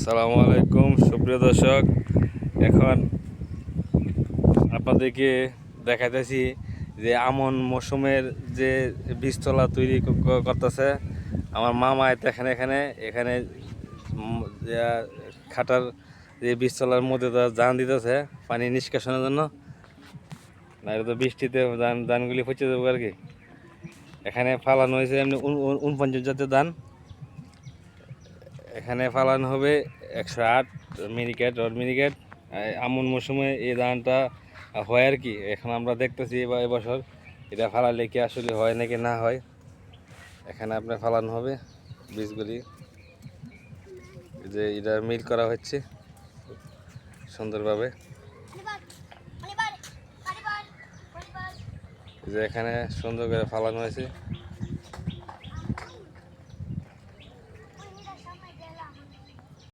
আসসালামু আলাইকুম, সুপ্রিয় দর্শক। এখন আপনাদেরকে দেখাইতেছি যে আমন মৌসুমের যে বীজতলা তৈরি করতেছে। আমার মামা এখানে এখানে এখানে খাটার যে বীজতলার মধ্যে জান দিতেছে পানি নিষ্কাশনের জন্য। না তো বৃষ্টিতে ধান ধানগুলি পচে যাবে আর কি। এখানে ফালানো হয়েছে এমনি উন- উন- উনপঞ্চাশ জাতের ধান। এখানে ফালানো হবে একশো আট মিনিকেট, রড মিনিকেট। আমন মৌসুমে এই ধানটা হয় আর কি। এখন আমরা দেখতেছি এবার এবছর এটা ফালালে কি আসলে হয় নাকি না হয়। এখানে আপনার ফালানো হবে বীজগুলি। যে এটা মিল করা হচ্ছে সুন্দরভাবে। যে এখানে সুন্দর করে ফালানো হয়েছে।